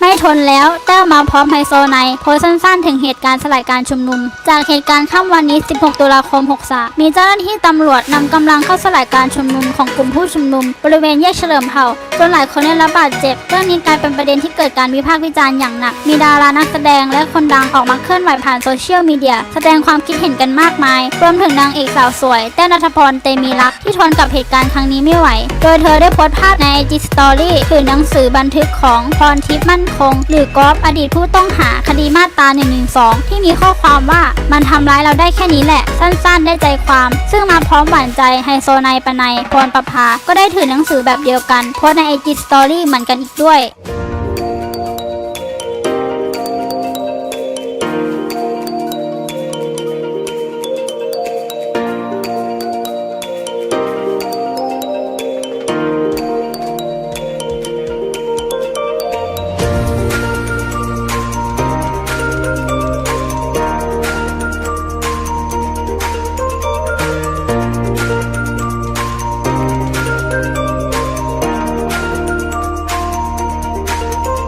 ไม่ทนแล้วแต้วมาพร้อมไฮโซไนโพสสั้นๆ ถึงเหตุการณ์สลายการชุมนุม จากเหตุการณ์ค่ำวันนี้ 16 ตุลาคม 63 มีเจ้าหน้าที่ตำรวจนำกำลังเข้าสลายการชุมนุมของกลุ่มผู้ชุมนุม บริเวณแยกเฉลิมเผ่าจนหลายคนได้รับบาดเจ็บ เรื่องนี้กลายเป็นประเด็นที่เกิดการวิพากษ์วิจารณ์อย่างหนัก มีดารานักแสดงและคนดังออกมาเคลื่อนไหวผ่านโซเชียลมีเดีย แสดงความคิดเห็นกันมากมาย รวมถึงนางเอกสาวสวย แต้นัทพร เตมีรักที่ทนกับเหตุการณ์ครั้งนี้ไม่ไหว โดยเธอได้โพสต์ภาพใน IG Story คือหนังสือบันทึกของพรทิพย์มั่นคง หรือกอฟอดีตผู้ต้องหาคดีมาตรา112 ที่มีข้อความว่ามันทำร้ายเราได้แค่นี้แหละ สั้นๆ ได้ใจความ ซึ่งมาพร้อมหวานใจไฮโซไนปนัยพรประภา ก็ได้ถือหนังสือแบบเดียวกันโพสต์ใน IG Story เหมือนกันอีกด้วย